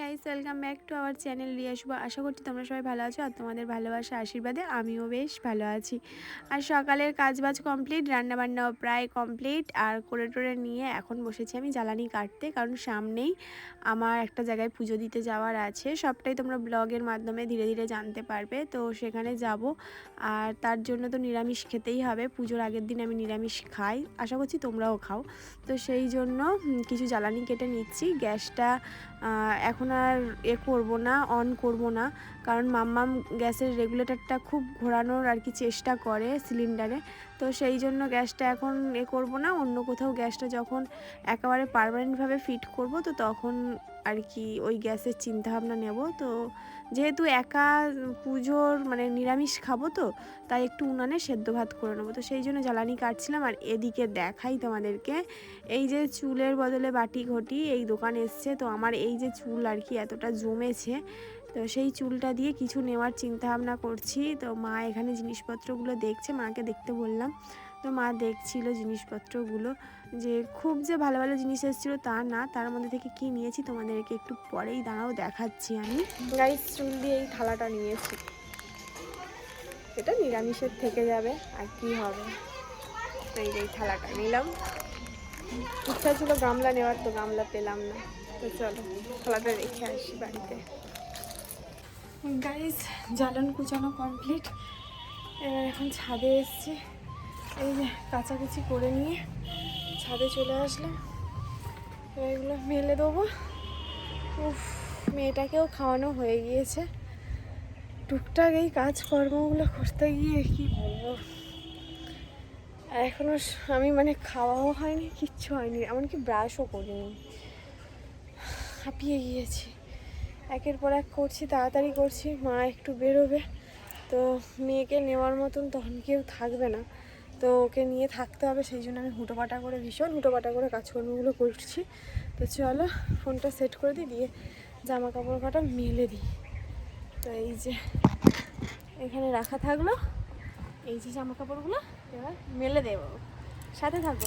Guys welcome back to our channel Riya Shuvo আশা করছি তোমরা সবাই ভালো আছো আর তোমাদের ভালোবাসা, আশীর্বাদে আমিও বেশ ভালো আছি। আর সকালের কাজবাজ কমপ্লিট রান্নাবান্নাও প্রায় কমপ্লিট আর করে টোরে নিয়ে এখন বসেছি আমি জ্বালানি কাটতে, কারণ সামনেই আমার একটা জায়গায় পুজো দিতে যাওয়ার আছে। সবটাই তোমরা ব্লগের মাধ্যমে ধীরে ধীরে জানতে পারবে। তো সেখানে যাব। আর তার জন্য তো নিরামিষ খেতেই হবে। পুজোর আগের দিন আমি নিরামিষ খাই। আশা করছি তোমরাও খাও। তো সেই জন্য কিছু জ্বালানি কেটে নিচ্ছি। গ্যাসটা এখন আর এ করব না অন করব না। কারণ মাম্মাম গ্যাসের রেগুলেটরটা খুব ঘোরানোর আর কি চেষ্টা করে সিলিন্ডারে তো সেই জন্য গ্যাসটা এখন এ করব না। অন্য কোথাও গ্যাসটা যখন একেবারে পারমানেন্টভাবে ফিট করব, তো তখন আর কি ওই গ্যাসের চিন্তাভাবনা নেব। তো যেহেতু একা পুজোর মানে নিরামিষ খাব তো, তাই একটু উনানে সেদ্ধ ভাত করে নেব। তো সেই জন্য জ্বালানি কাটছিলাম আর এদিকে দেখাই তোমাদেরকে। এই যে চুলের বদলে বাটি ঘটি এই দোকান এসছে, তো আমার এই যে চুল আর কি এতটা জমেছে তো সেই চুলটা দিয়ে কিছু নেওয়ার চিন্তা ভাবনা করছি। তো মা এখানে জিনিসপত্রগুলো দেখছে, মাকে দেখতে বললাম। তো মা দেখছিল জিনিসপত্রগুলো যে খুব যে ভালো ভালো জিনিস এসেছিল তা না, তার মধ্যে থেকে কি নিয়েছি তোমাদেরকে একটু পরেই দাঁড়াও দেখাচ্ছি আমি। গাইস চুল দিয়ে এই থালাটা নিয়েছি। এটা নিরামিষের থেকে যাবে, আর কি হবে? তো এই এই থালাটা নিলাম। ইচ্ছা ছিল গামলা নেওয়ার, তো গামলা পেলাম না। তো চলো, থালাটা রেখে আসি বাড়িতে। গাইজ জ্বালান কুচানো কমপ্লিট এবার এখন ছাদে এসছি। এই যে কাচাকুচি করে নিয়ে ছাদে চলে আসলে এবার এগুলো মেলে দেবো। উফ, মেয়েটাকেও খাওয়ানো হয়ে গিয়েছে। টুকটাক এই কাজকর্মগুলো করতে গিয়ে কি বলব? আর এখনও আমি মানে খাওয়াও হয়নি, কিচ্ছু হয়নি। এমনকি ব্রাশও করিনি। হাঁপিয়ে গিয়েছি। একের পর এক করছি, তাড়াতাড়ি করছি, মা একটু বেরোবে। তো মেয়েকে নেওয়ার মতন তখন কেউ থাকবে না। তো ওকে নিয়ে থাকতে হবে, সেই জন্য আমি হুটোপাটা করে, ভীষণ হুটোপাটা করে কাজকর্মগুলো করছি। তো চলো, ফোনটা সেট করে দিই, দিয়ে জামা কাপড় কটা মেলে দিই। তো এই যে এখানে রাখা থাকল। এই যে জামা কাপড়গুলো এবার মেলে দেবো। সাথে থাকো।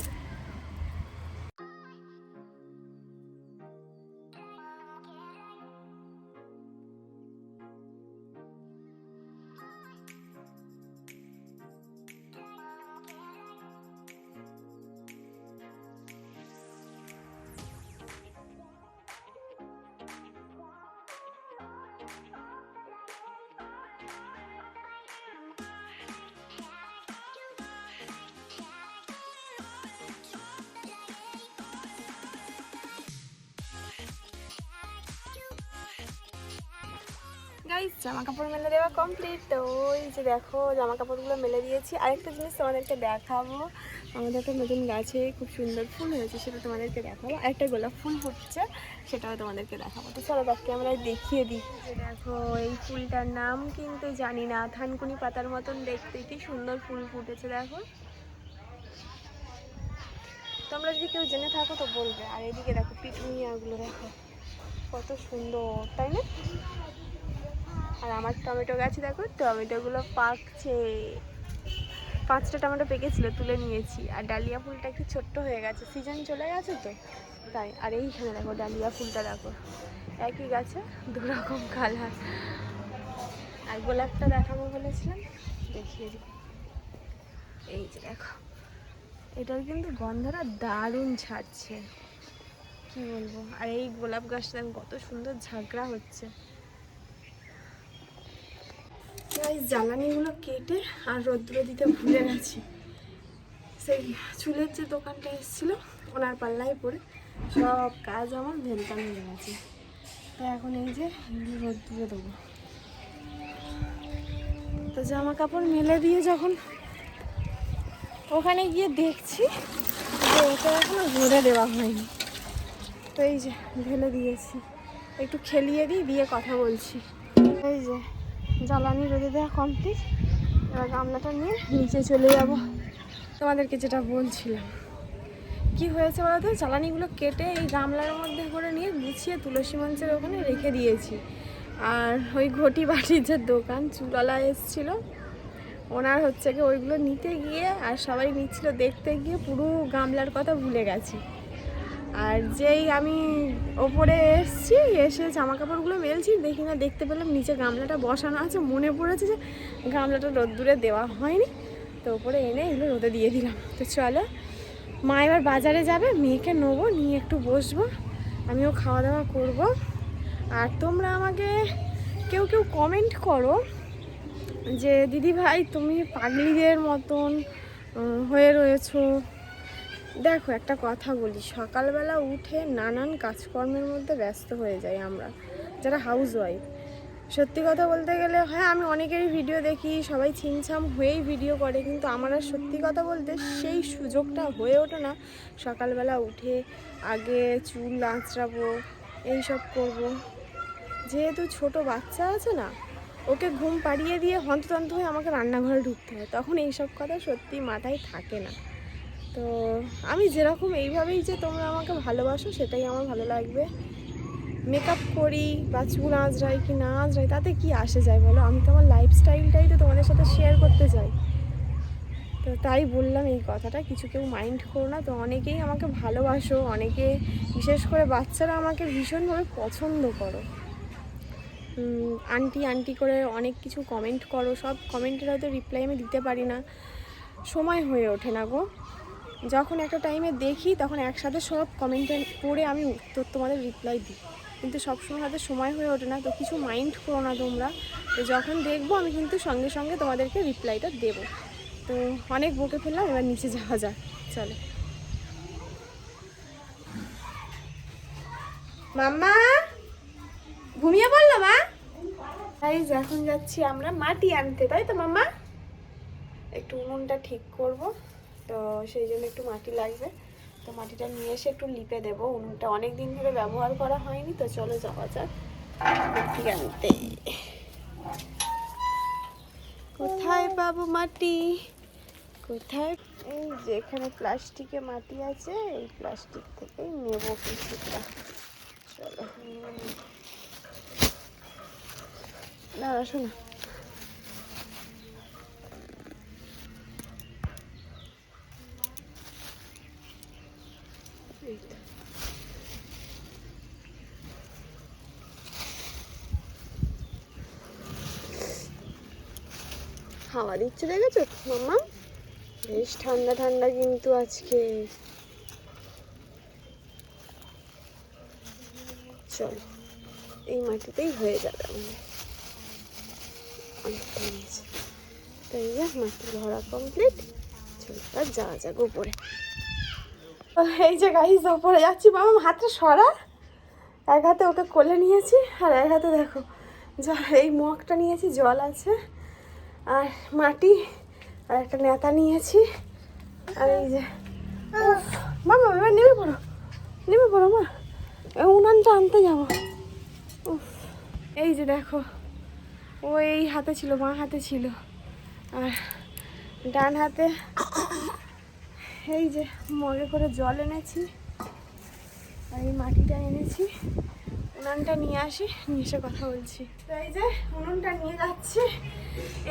কাপড় মেলে দেওয়া কমপ্লিট তো ওই যে দেখো জামা কাপড়গুলো মেলে দিয়েছি। আরেকটা জিনিস তোমাদেরকে দেখাবো। আমাদের একটা নতুন গাছে খুব সুন্দর ফুল হয়েছে, সেটা তোমাদেরকে দেখাবো। আরেকটা গোলাপ ফুল ফুটছে, সেটাও তোমাদেরকে দেখাবো। তো চলো ব্যাক ক্যামেরায় দেখিয়ে দিই। দেখো, এই ফুলটার নাম কিন্তু জানি না। থানকুনি পাতার মতন দেখতে, কি সুন্দর ফুল ফুটেছে, দেখো। তোমরা যদি কেউ জেনে থাকো তো বলবে। আর এদিকে দেখো, পিটুনিয়াগুলো দেখো, কত সুন্দর, তাই না? আর আমার টমেটো গাছে দেখো, টমেটোগুলো পাকছে। পাঁচটা টমেটো পেকেছিল, তুলে নিয়েছি। আর ডালিয়া ফুলটা কি ছোট্ট হয়ে গেছে? সিজন চলে গেছে তো? তাই, আর এইখানে দেখো ডালিয়া ফুলটা দেখো। একই গাছে দু রকম কালার আর গোলাপটা দেখাবো বলেছিলাম, দেখিয়ে দিই। এই যে দেখো, এটার কিন্তু গন্ধটা দারুণ ছাড়ছে। কি বলব? আর এই গোলাপ গাছটা কত সুন্দর ঝাঁকড়া হচ্ছে। এই জ্বালানিগুলো কেটে আর রৌদ্র দিতে ভুলে গেছি। সেই চুলের যে দোকানটা এসেছিল, ওনার পাল্লায় পড়ে সব কাজ আমার ভেলতাম হয়ে গেছে। তো এখন এই যে রৌদ্রে দেবো। তো জামা কাপড় মেলে দিয়ে যখন ওখানে গিয়ে দেখছি যে ওটা এখনও ভরে দেওয়া হয়নি। তো এই যে, ঢেলে দিয়েছি। একটু খেলিয়ে দিই, দিয়ে কথা বলছি। এই যে জ্বালানি রোদে দেওয়া কমপ্লিট এবার গামলাটা নিয়ে নিচে চলে যাব। তোমাদেরকে যেটা বলছিলাম, কি হয়েছে বলো তো জ্বালানিগুলো কেটে এই গামলার মধ্যে করে নিয়ে গুছিয়ে তুলসী মঞ্চের ওখানে রেখে দিয়েছি। আর ওই ঘটি বাটির যে দোকান, চুলালা এসেছিল। ওনার হচ্ছে কি ওইগুলো নিতে গিয়ে আর সবাই নিচ্ছিল। দেখতে গিয়ে পুরো গামলার কথা ভুলে গেছি। আর যেই আমি ওপরে এসছি, এসে জামা কাপড়গুলো মেলছি, দেখি না, দেখতে পেলাম নিচে গামলাটা বসানো আছে, মনে পড়েছে যে গামলাটা রোদ্দুরে দেওয়া হয়নি। তো ওপরে এনে এগুলো রোদে দিয়ে দিলাম। তো চলো, মা এবার বাজারে যাবে, মেয়েকে নেব, নিয়ে একটু বসবো, আমিও খাওয়া দাওয়া করব। আর তোমরা আমাকে কেউ কেউ কমেন্ট করো যে দিদি ভাই তুমি পাগলিদের মতন হয়ে রয়েছো। দেখো, একটা কথা বলি। সকালবেলা উঠে নানান কাজকর্মের মধ্যে ব্যস্ত হয়ে যাই আমরা, যারা হাউস ওয়াইফ সত্যি কথা বলতে গেলে হ্যাঁ আমি অনেকেরই ভিডিও দেখি, সবাই ছিমছাম হয়েই ভিডিও করে, কিন্তু আমার আর সত্যি কথা বলতে সেই সুযোগটা হয়ে ওঠে না। সকালবেলা উঠে আগে চুল আঁচড়াবো, এইসব করব। যেহেতু ছোট বাচ্চা আছে না, ওকে ঘুম পাড়িয়ে দিয়ে হন্ততন্ত হয়ে আমাকে রান্নাঘরে ঢুকতে হয়। তখন এইসব কথা সত্যি মাথায় থাকে না। তো আমি যেরকম এইভাবেই যে তোমরা আমাকে ভালোবাসো, সেটাই আমার ভালো লাগবে। মেকআপ করি বা চুল আঁচড়াই কি না আঁচড়াই, তাতে কি আসে যায় বলো? আমি তো আমার লাইফস্টাইলটাই তো তোমাদের সাথে শেয়ার করতে চাই। তো তাই বললাম এই কথাটা, কিছু কেউ মাইন্ড করো না। তো অনেকেই আমাকে ভালোবাসো, অনেকে বিশেষ করে বাচ্চারা আমাকে ভীষণভাবে পছন্দ করো। আন্টি আন্টি করে অনেক কিছু কমেন্ট করো, সব কমেন্টের হয়তো রিপ্লাই আমি দিতে পারি না। সময় হয়ে ওঠে না গো। যখন একটা টাইমে দেখি, তখন একসাথে সব কমেন্টে পড়ে আমি উত্তর তোমাদের রিপ্লাই দিই। কিন্তু সবসময় হয়তো সময় হয়ে ওঠে না, তো কিছু মাইন্ড করো না তোমরা। তো যখন দেখব, আমি কিন্তু সঙ্গে সঙ্গে তোমাদেরকে রিপ্লাইটা দেবো। তো অনেক বকে ফেললাম, এবার নিচে যাওয়া যাক। চলো। মাম্মা! ঘুমিয়ে পড়ল, মা? তাই এখন যাচ্ছি আমরা মাটি আনতে, তাই তো, মাম্মা? একটু উনুনটা ঠিক করব। তো সেই জন্য একটু মাটি লাগবে। তো মাটিটা নিয়ে এসে একটু লিপে দেবো। উনুনটা অনেক দিন ধরে ব্যবহার করা হয়নি, তো চলো যাওয়া যাক। কোথায় পাবো মাটি? কোথায়? এই যেখানে প্লাস্টিকে মাটি আছে, এই প্লাস্টিক থেকেই নেব কিছুটা। চলো। দাঁড়া শোনা এই তো। হাওয়া দিচ্ছে, দেখেছ? মাম্মা? বেশ ঠান্ডা ঠান্ডা কিন্তু আজকে। চলো, এই মাটিতেই হয়ে যাবে আমাদের। অনেকটা নিয়েছে তো এই মাটি ভরা কমপ্লিট চলো, আর যাওয়া যাক উপরে। এই যে গাইজ ওপরে যাচ্ছি। বাবা হাতটা সরা। এক হাতে ওকে কোলে নিয়েছি, আর এক হাতে দেখো জল এই মগটা নিয়েছি, জল আছে। আর মাটি আর একটা নেতা নিয়েছি। আর এই যে মামা এবার নেমে পড়ো নেমে পড়ো মা। উনানটা আনতে যাব। এই যে দেখো, ও এই হাতে ছিল, মা হাতে ছিল। আর ডান হাতে, এই যে মগে করে জল এনেছি। আর এই মাটিটা এনেছি। উনানটা নিয়ে আসি, নিয়ে এসে কথা বলছি। তো এই যে উনুনটা নিয়ে যাচ্ছি,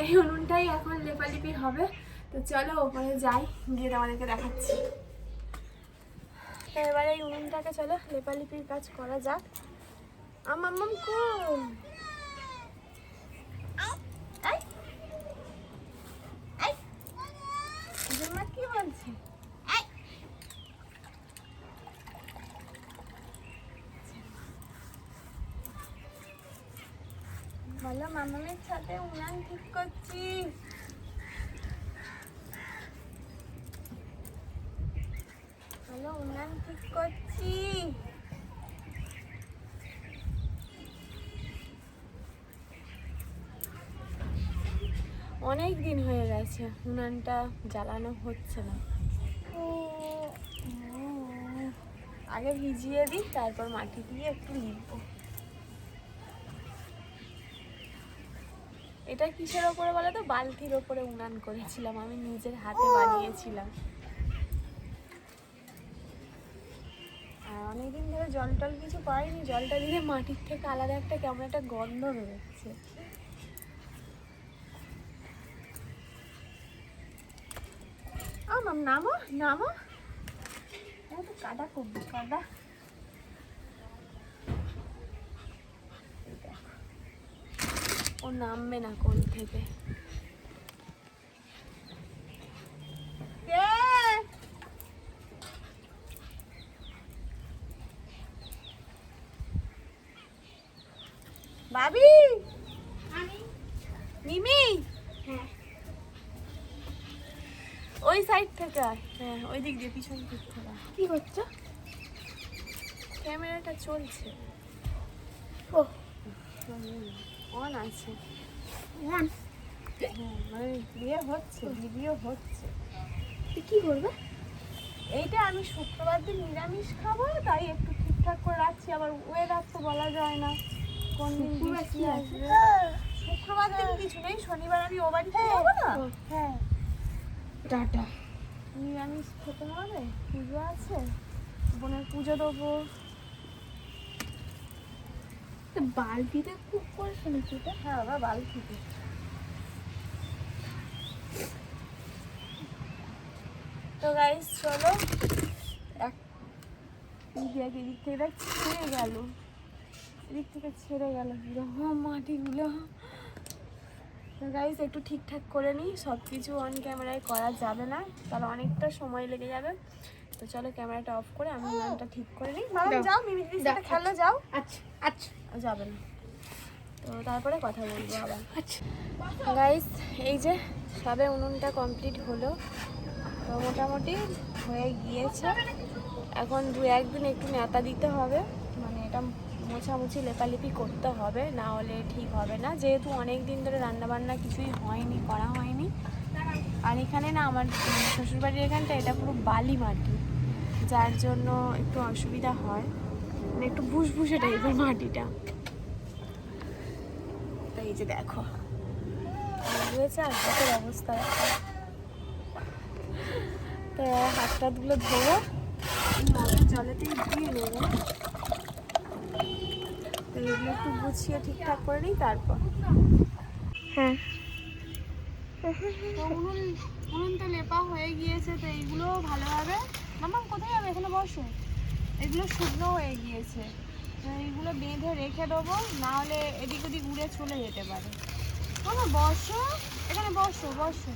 এই উনুনটাই এখন লেপালিপি হবে। তো চলো ওপরে যাই, গিয়ে তোমাদেরকে দেখাচ্ছি। এবারে এই উনুনটাকে চলো লেপালিপির কাজ করা যাক। আমাম কোন এই? এই? জুম্মা কি বলছে মামামের সাথে উনান ঠিক করছি বলো উনান ঠিক করছি অনেক দিন হয়ে গেছে উনানটা জ্বালানো হচ্ছে না। আগে ভিজিয়ে দিই তারপর মাটি দিয়ে একটু লিখব এটা কিসের ওপরে বলো তো? বালতির ওপরে উনান করেছিলাম, আমি নিজের হাতে বানিয়েছিলাম। আর অনেকদিন ধরে জল টল কিছু পাইনি, জলটা দিলে মাটির থেকে আলাদা একটা কেমন একটা গন্ধ বেরোচ্ছে। আমার নামো নামো। এখানে তো কাদা খুব, কাদা এই দেখো। ও নামবে না কোল থেকে। কে? বাবি মিমি? ওই সাইড থেকে আয়। হ্যাঁ ওই দিক দিয়ে পিছন দিক থেকে। কি করছ ক্যামেরাটা চলছে। ও। অন আছে। ওয়ান হ্যাঁ মানে বিয়ে হচ্ছে ভিডিও হচ্ছে। তুই কি করবে? এইটা আমি শুক্রবার দিন নিরামিষ খাব তাই একটু ঠিকঠাক করে রাখছি। আবার ওয়েদার তো বলা যায় না কোন দিন বৃষ্টি আসবে। শুক্রবার দিন কিছু নেই শনিবার আমি ও বাড়িতে যাব না? হ্যাঁ। টাটা। নিরামিষ খেতে হবে পুজো আছে বোনের পুজো দেবো। বালতিতে খুব করেছ নাকি এটা হ্যাঁ বাবা বালতিতে তো গাইস চলো। এক এদিক থেকে দেখ, ছেড়ে গেল। এদিক থেকে ছেড়ে গেল পুরো। হ্যাঁ মাটিগুলো তো গাইস একটু ঠিকঠাক করে নিই। সব কিছু অন ক্যামেরায় করা যাবে না। তাহলে অনেকটা সময় লেগে যাবে। তো চলো ক্যামেরাটা অফ করে আমি গানটা ঠিক করে নিই। বাবা দাও। যাও মিমিদির সাথে খেলো যাও। আচ্ছা। আচ্ছা। যাবে না। তো তারপরে কথা বলব আবার। আচ্ছা। গাইস এই যে সবে উনুনটা কমপ্লিট হলো। তো মোটামুটি হয়ে গিয়েছে। এখন দু একদিন একটু নেতা দিতে হবে। মানে এটা মোছামুছি লেপালেপি করতে হবে। না হলে ঠিক হবে না। যেহেতু অনেক দিন ধরে রান্নাবান্না কিছুই হয়নি করা হয়নি। আর এখানে না আমার শ্বশুরবাড়ির এখানটা, এটা পুরো বালি মাটি। যার জন্য একটু অসুবিধা হয়। মানে একটু ভুসভুসে টাইপের মাটিটা। এই যে দেখো। রয়েছে আর হাতের অবস্থা। তো হাত টাতগুলো ধোবো। মগের জলেতেই দিয়ে নেব। তো এগুলো একটু গুছিয়ে ঠিকঠাক করে নিই, তারপর। হ্যাঁ। তো উনুন, উনুনটা লেপা হয়ে গিয়েছে, তো এইগুলো ভালোভাবে মামা, কোথায় যাবে? এখানে বসো। এগুলো শুকনো হয়ে গিয়েছে। তো এইগুলো বেঁধে রেখে দেবো, না হলে এদিক ওদিক উড়ে চলে যেতে পারে। মামা, বসো। এখানে বসো বসো।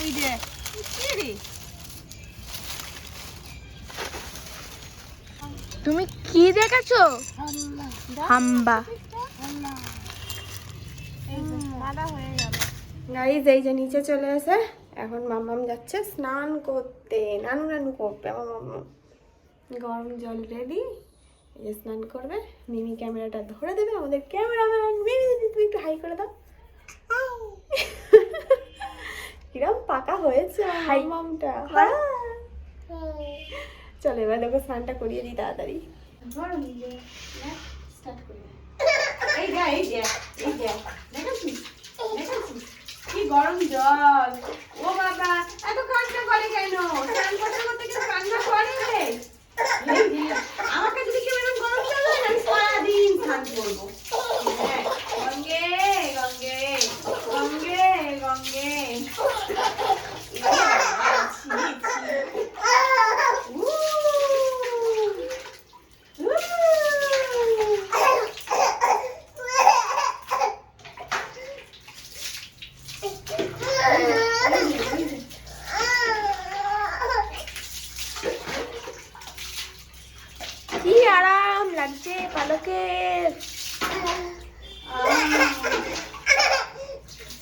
ওই যে রে? তুমি কি দেখেছ? হাম্বা। গাইজ এই যে নিচে চলে এসে এখন মাম্মাম যাচ্ছে স্নান করতে। নানু নানু করবে আমার মাম্মাম। গরম জল রেডি এই যে স্নান করবে। মিমি ক্যামেরাটা ধরে দেবে আমাদের ক্যামেরাম্যান। মিমি তুমি একটু হাই করে দাও। কিরম পাকা হয়েছে হাই মামটা চলো এবার দেখো স্নানটা করিয়ে দিই তাড়াতাড়ি। কি গরম জল। ও বাবা এত কান্না করে কেন? স্নান করে গরম স্নান করব। হ্যাঁ, গঙ্গে গঙ্গে গঙ্গে গঙ্গে এ বাবা, ছি, ছি। উহ, কি আরাম লাগছে পালকের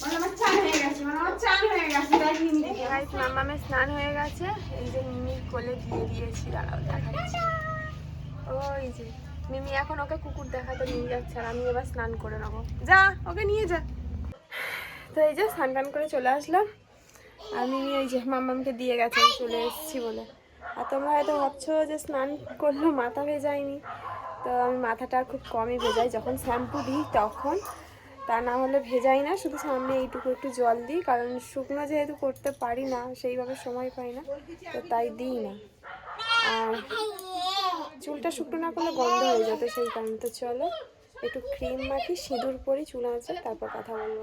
মানে আমার চান হয়ে গেছে মানে আমার চান হয়ে গেছে তাই মিমি গাইস মামামের স্নান হয়ে গেছে এই যে মিমির কোলে দিয়ে দিয়েছি দাঁড়াও দেখাচ্ছি ওই যে মিমি এখন ওকে কুকুর যাচ্ছে আর আমি এবার স্নান করে নেব। যা, ওকে নিয়ে যা। তো এই যে স্নান টান করে চলে আসলাম। আর মিমি ওই যে মামামকে দিয়ে গেছে চলে এসেছি বলে। আর তোমরা হয়তো ভাবছ যে স্নান করলেও মাথা ভেজায়নি। তো আমি মাথাটা খুব কমই ভেজাই। যখন শ্যাম্পু দিই তখন, তা না হলে ভেজাই না। শুধু সামনে এইটুকু একটু জল দিই, কারণ শুকনো যেহেতু করতে পারি না, সেইভাবে সময় পাই না, তো তাই দিই না। আর চুলটা শুকনো না করলে গন্ধ হয়ে যেত সেই কারণে। তো চলো। একটু ক্রিম মাখি সিঁদুর পরে চুল আছে তারপর কথা বলব।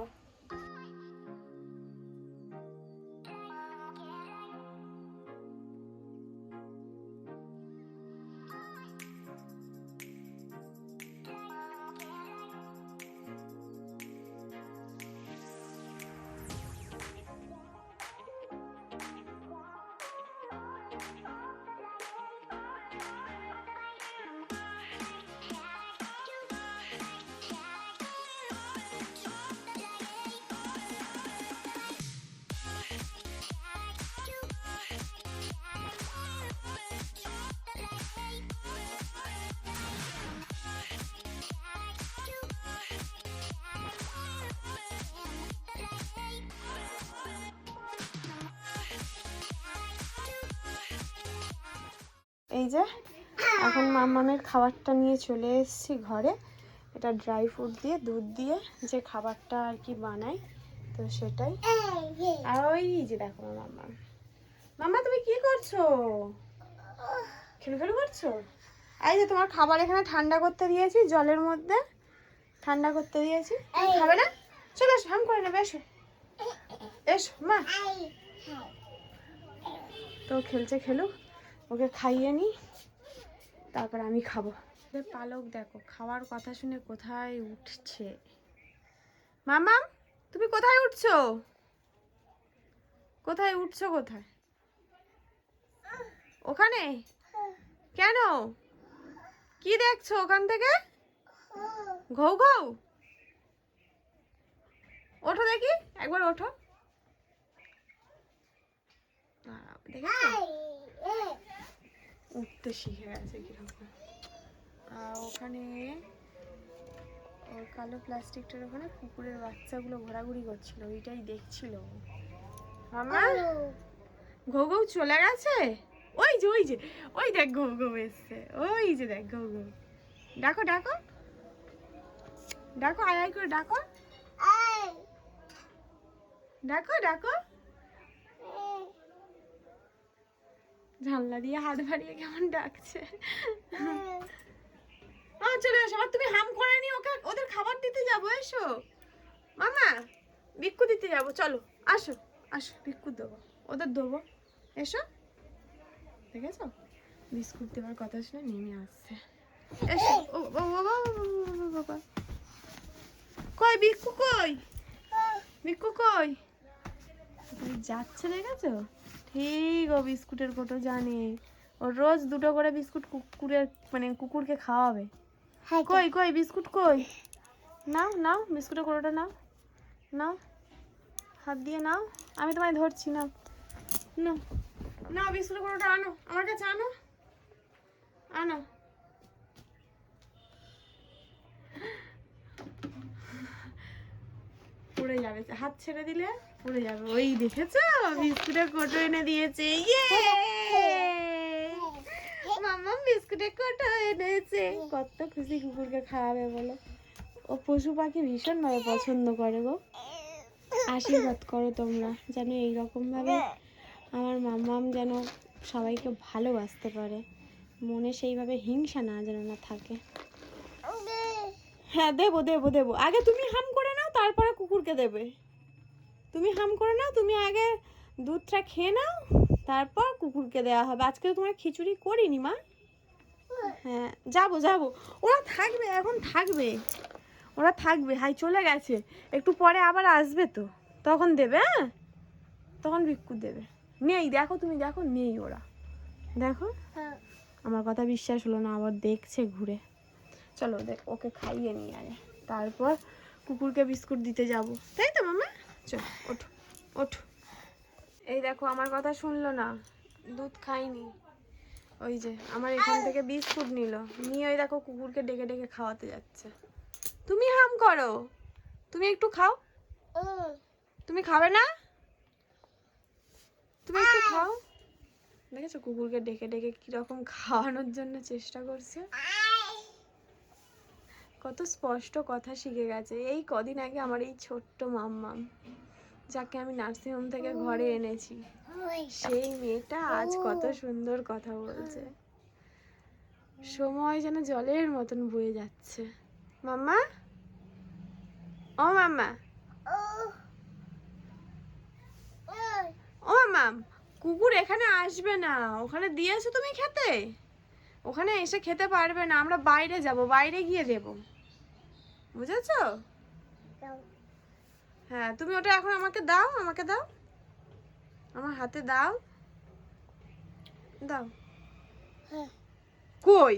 এই যে, এখন মামামের খাবারটা নিয়ে চলে এসেছি ঘরে। এটা ড্রাই ফ্রুট দিয়ে, দুধ দিয়ে যে খাবারটা আর কি বানাই, তো সেটাই। আর ওই যে দেখো মামা। মামা, তুমি কি করছ? খেলু খেলু করছ? এই যে তোমার খাবার এখানে ঠান্ডা করতে দিয়েছি, জলের মধ্যে ঠান্ডা করতে দিয়েছি। খাবে না? চলো এসো, হাম করে নেবে, এসো। এসো, মা। তো খেলছে, খেলুক। ওকে খাইয়ে নি তারপর আমি খাব। পালক দেখো খাওয়ার কথা শুনে কোথায় উঠছে? মামা তুমি কোথায় উঠছো? কোথায় উঠছো কোথায়? ওখানে? কেন? কি দেখছ ওখান থেকে? ঘৌ ঘৌ? ওঠো দেখি একবার ওঠো। দেখেছ? উঠতে শিখে গেছে কীরকম। আর ওখানে ওই কালো প্লাস্টিকটার ওখানে কুকুরের বাচ্চাগুলো ঘোরাঘুরি করছিল ওইটাই দেখছিল। মামা? ঘৌ ঘৌ চলে গেছে? ওই যে ওই যে ওই দেখ ঘৌ ঘৌ এসছে। ওই যে দেখ ঘৌ ঘৌ। ডাকো ডাকো। ডাকো আয় আয় করে ডাকো। ডাকো ডাকো। জানলা দিয়ে হাত বাড়িয়ে কেমন ডাকছে চলে এসো আর তুমি হাম করে নি ওকে ওদের খাবার দিতে যাব এসো মামা ভিক্ষু দিতে যাব চলো আসো আসো ভিক্ষু দেবো ওদের দেবো এসো দেখেছ বিস্কুট দেওয়ার কথা শুনে নেমে আসছে এসো ও বাবা বাবা কই ভিক্ষু কই ভিক্ষু কই যাচ্ছে দেখেছ ঠিক ও বিস্কুটের কত জানে। ও রোজ দুটো করে বিস্কুট কুকুরের মানে কুকুরকে খাওয়াবে। কই কই বিস্কুট কই? নাও নাও বিস্কুটের কোটোটা নাও। নাও হাত দিয়ে নাও। আমি তোমায় ধরছি না নাও নাও বিস্কুটের কোটোটা আনো আমার কাছে আনো। আনো। পড়ে যাবে হাত ছেড়ে দিলে পড়ে যাবে। ওই দেখেছ? বিস্কুটের কোটো এনে দিয়েছে। ইয়ে মাম্মা বিস্কুটের কোটো এনেছে। কত খুশি কুকুরকে খাওয়াবে বলো। ও পশু পাখি ভীষণ ভাবে পছন্দ করে গো। আশীর্বাদ করো তোমরা, যেন এইরকম ভাবে আমার মাম্মাম যেন সবাইকে ভালোবাসতে পারে। মনে সেইভাবে হিংসা না যেন না থাকে। হ্যাঁ দেবো দেবো দেবো। আগে তুমি হাম করে নাও, তারপরে কুকুরকে দেবে। তুমি হাম করে নাও তুমি আগে দুধটা খেয়ে নাও তারপর কুকুরকে দেওয়া হবে। আজকে তো তোমার খিচুড়ি করিনি মা। হ্যাঁ যাব যাব। ওরা থাকবে এখন থাকবে। ওরা থাকবে হাই চলে গেছে। একটু পরে আবার আসবে তো। তখন দেবে হ্যাঁ? তখন ভিক্ষু দেবে। নেই দেখো তুমি দেখো নেই ওরা। দেখো? আমার কথা বিশ্বাস হলো না আবার দেখছে ঘুরে। চলো দেখ ওকে খাইয়ে নিই আগে তারপর কুকুরকে বিস্কুট দিতে যাব। তাই তো মামা? চলো ওঠো ওঠো। এই দেখো, আমার কথা শুনলো না। দুধ খাইনি। ওই যে, আমার এখান থেকে বিস্কুট নিল। নিয়ে ওই দেখো কুকুরকে ডেকে ডেকে খাওয়াতে যাচ্ছে। তুমি হাম করো। তুমি একটু খাও। তুমি খাবে না? তুমি একটু খাও। দেখেছ কুকুরকে ডেকে ডেকে কীরকম খাওয়ানোর জন্য চেষ্টা করছে? কত স্পষ্ট কথা শিখে গেছে। এই কদিন আগে আমার এই ছোট্ট মাম্মাম যাকে আমি নার্সিংহোম থেকে ঘরে এনেছি, সেই মেয়েটা আজ কত সুন্দর কথা বলছে। সময় যেন জলের মতন বয়ে যাচ্ছে। মাম্মা? ও মাম্মা। ও মাম্মা, কুকুর এখানে আসবে না। ওখানে দিয়েছ তুমি খেতে? ওখানে এসে খেতে পারবে না আমরা বাইরে যাব বাইরে গিয়ে দেব। বুঝেছ? হ্যাঁ তুমি ওটা এখন আমাকে দাও আমাকে দাও। আমার হাতে দাও। দাও। কই?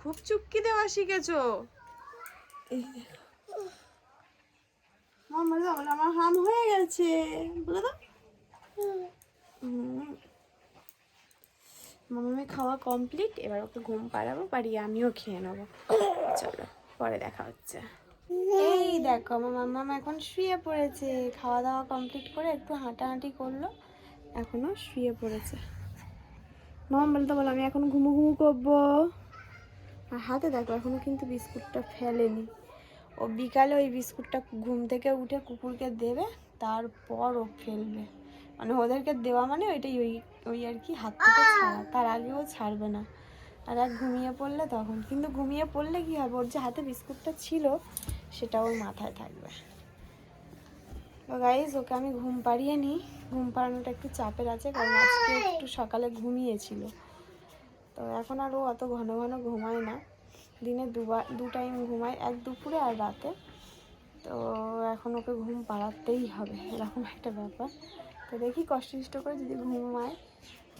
খুব চুপকি দেওয়া শিখেছো। আমার হাম হয়ে গেছে। বলে দাও। হুম। মামামের খাওয়া কমপ্লিট এবার ওকে ঘুম পাড়াবো, পাড়িয়ে আমিও খেয়ে নেব। চলো, পরে দেখা হচ্ছে। এই দেখো, আমার মাম্মাম এখন শুয়ে পড়েছে। খাওয়া দাওয়া কমপ্লিট করে একটু হাঁটাহাঁটি করল, এখনও শুয়ে পড়েছে। মাম বলতে বলো, আমি এখন ঘুমু ঘুমু করব। আর হাতে দেখো, এখনও কিন্তু বিস্কুটটা ফেলেনি। ও বিকালে ওই বিস্কুটটা ঘুম থেকে উঠে কুকুরকে দেবে, তারপর ও ফেলবে। মানে ওদেরকে দেওয়া মানে ওইটাই ওই ওই আর কি হাত থেকে ছাড়া তার আগেও ছাড়বে না। আর এক ঘুমিয়ে পড়লে তখন কিন্তু ঘুমিয়ে পড়লে কি হবে? ওর যে হাতে বিস্কুটটা ছিল সেটা ওর মাথায় থাকবে। তো গাইজ ওকে আমি ঘুম পাড়িয়ে নিই। ঘুম পাড়ানোটা একটু চাপের আছে কারণ আজকে একটু সকালে ঘুমিয়েছিল। তো এখন আর ও অত ঘন ঘন ঘুমায় না। দিনে দুবার দু টাইম ঘুমায় এক দুপুরে আর রাতে। তো এখন ওকে ঘুম পাড়াতেই হবে এরকম একটা ব্যাপার। তো দেখি কষ্ট কষ্ট করে যদি ঘুমায়,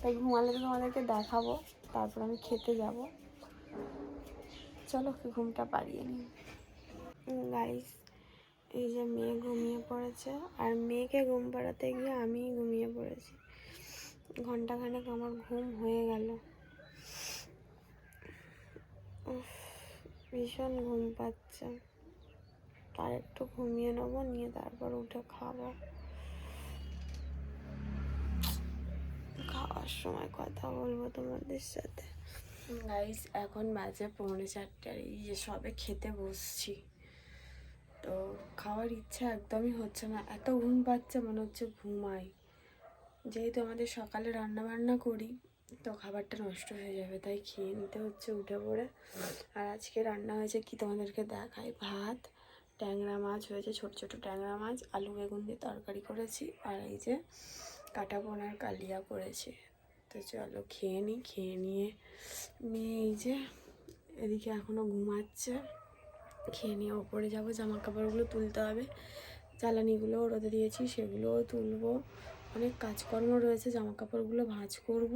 তাই ঘুমালে তো তোমাদেরকে দেখাবো, তারপর আমি খেতে যাব। চলো ওকে ঘুমটা পাড়িয়ে নিই। গাইস এই যে মেয়ে ঘুমিয়ে পড়েছে, আর মেয়েকে ঘুম পাড়াতে গিয়ে আমি ঘুমিয়ে পড়েছি। ঘন্টাখানেক আমার ঘুম হয়ে গেল। ভীষণ ঘুম পাচ্ছে। তার একটু ঘুমিয়ে নেব, নিয়ে তারপর উঠে খাব। খাওয়ার সময় কথা বলব তোমাদের সাথে। গাইস এখন বাজে পৌনে চারটে আর এই যে সবে খেতে বসছি। তো খাওয়ার ইচ্ছা একদমই হচ্ছে না। এত ঘুম পাচ্ছে, মনে হচ্ছে ঘুমাই। যেহেতু আমাদের সকালে রান্না বান্না করি, তো খাবারটা নষ্ট হয়ে যাবে, তাই খেয়ে নিতে হচ্ছে উঠে পড়ে। আর আজকে রান্না হয়েছে কি তোমাদেরকে দেখাই? ভাত, ট্যাংরা মাছ হয়েছে, ছোট ছোট ট্যাংরা মাছ, আলু বেগুন দিয়ে তরকারি করেছি। আর এই যে কাটা পোনার কালিয়া করেছি তো চলো খেয়ে নিই খেয়ে নিয়ে মেয়ে এই যে এদিকে এখনও ঘুমাচ্ছে। খেয়ে নিয়ে ওপরে যাব জামা কাপড়গুলো তুলতে হবে। জ্বালানিগুলো রোদে দিয়েছি, সেগুলোও তুলবো। অনেক কাজকর্ম রয়েছে জামা কাপড়গুলো ভাঁজ করব।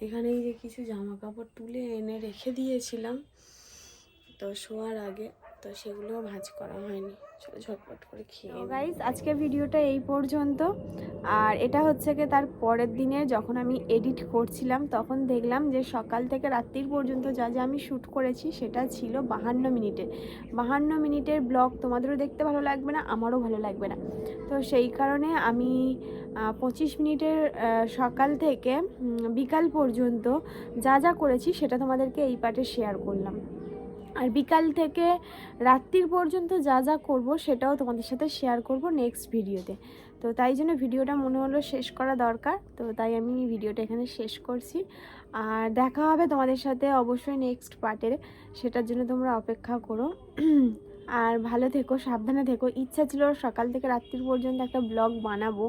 এখানেই যে কিছু জামা কাপড় তুলে এনে রেখে দিয়েছিলাম। তো শোয়ার আগে তো সেগুলোও ভাঁজ করা হয়নি। চলো ঝটপট করে খেয়ে গাইস আজকে ভিডিওটা এই পর্যন্ত। আর এটা হচ্ছে কি তার পরের দিনে যখন আমি এডিট করছিলাম তখন দেখলাম যে সকাল থেকে রাত্রির পর্যন্ত যা যা আমি শ্যুট করেছি সেটা ছিল বাহান্ন মিনিটের বাহান্ন মিনিটের ব্লগ তোমাদেরও দেখতে ভালো লাগবে না আমারও ভালো লাগবে না। তো সেই কারণে আমি পঁচিশ মিনিটের সকাল থেকে বিকাল পর্যন্ত যা যা করেছি সেটা তোমাদেরকে এই পার্টে শেয়ার করলাম। আর বিকাল থেকে রাত্রির পর্যন্ত যা যা করব সেটাও তোমাদের সাথে শেয়ার করব নেক্সট ভিডিওতে তো তাই জন্য ভিডিওটা মনে হলো শেষ করা দরকার। তো তাই আমি ভিডিওটা এখানে শেষ করছি। আর দেখা হবে তোমাদের সাথে অবশ্যই নেক্সট পার্টের সেটার জন্য তোমরা অপেক্ষা করো। আর ভালো থেকো, সাবধানে থেকো। ইচ্ছা ছিল সকাল থেকে রাত্রির পর্যন্ত একটা ব্লগ বানাবো।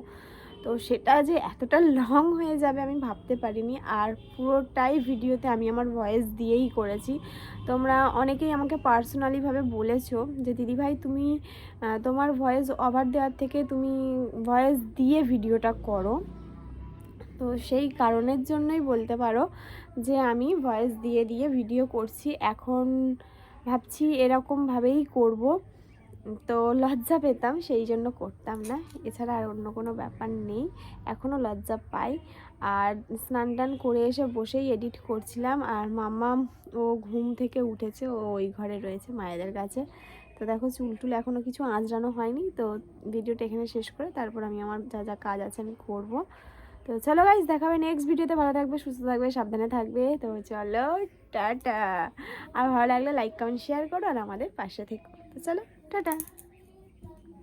তো সেটা যে এতটা লং হয়ে যাবে আমি ভাবতে পারিনি। আর পুরোটাই ভিডিওতে আমি আমার ভয়েস দিয়েই করেছি। তোমরা অনেকেই আমাকে পার্সোনালিভাবে বলেছ যে, দিদিভাই, তুমি তোমার ভয়েস ওভার দেওয়ার থেকে তুমি ভয়েস দিয়ে ভিডিওটা করো। তো সেই কারণের জন্যই বলতে পারো যে, আমি ভয়েস দিয়ে দিয়ে ভিডিও করছি। এখন ভাবছি এরকমভাবেই করব। তো লজ্জা পেতাম, সেই জন্য করতাম না। এছাড়া আর অন্য কোনো ব্যাপার নেই। এখনও লজ্জা পাই। আর স্নান টান করে এসে বসেই এডিট করছিলাম। আর মাম্মা ও ঘুম থেকে উঠেছে। ও ওই ঘরে রয়েছে মায়েদের কাছে। তো দেখো, চুল টুল এখনও কিছু আঁচড়ানো হয়নি। তো ভিডিওটা এখানে শেষ করে তারপর আমি আমার যা যা কাজ আছে আমি করব। তো চলো গাইজ দেখাবে নেক্সট ভিডিওতে ভালো থাকবে, সুস্থ থাকবে, সাবধানে থাকবে। তো চলো, টাটা। আর ভালো লাগলে লাইক কমেন্ট শেয়ার করো। আর আমাদের পাশে থেকো। তো চলো। টাটা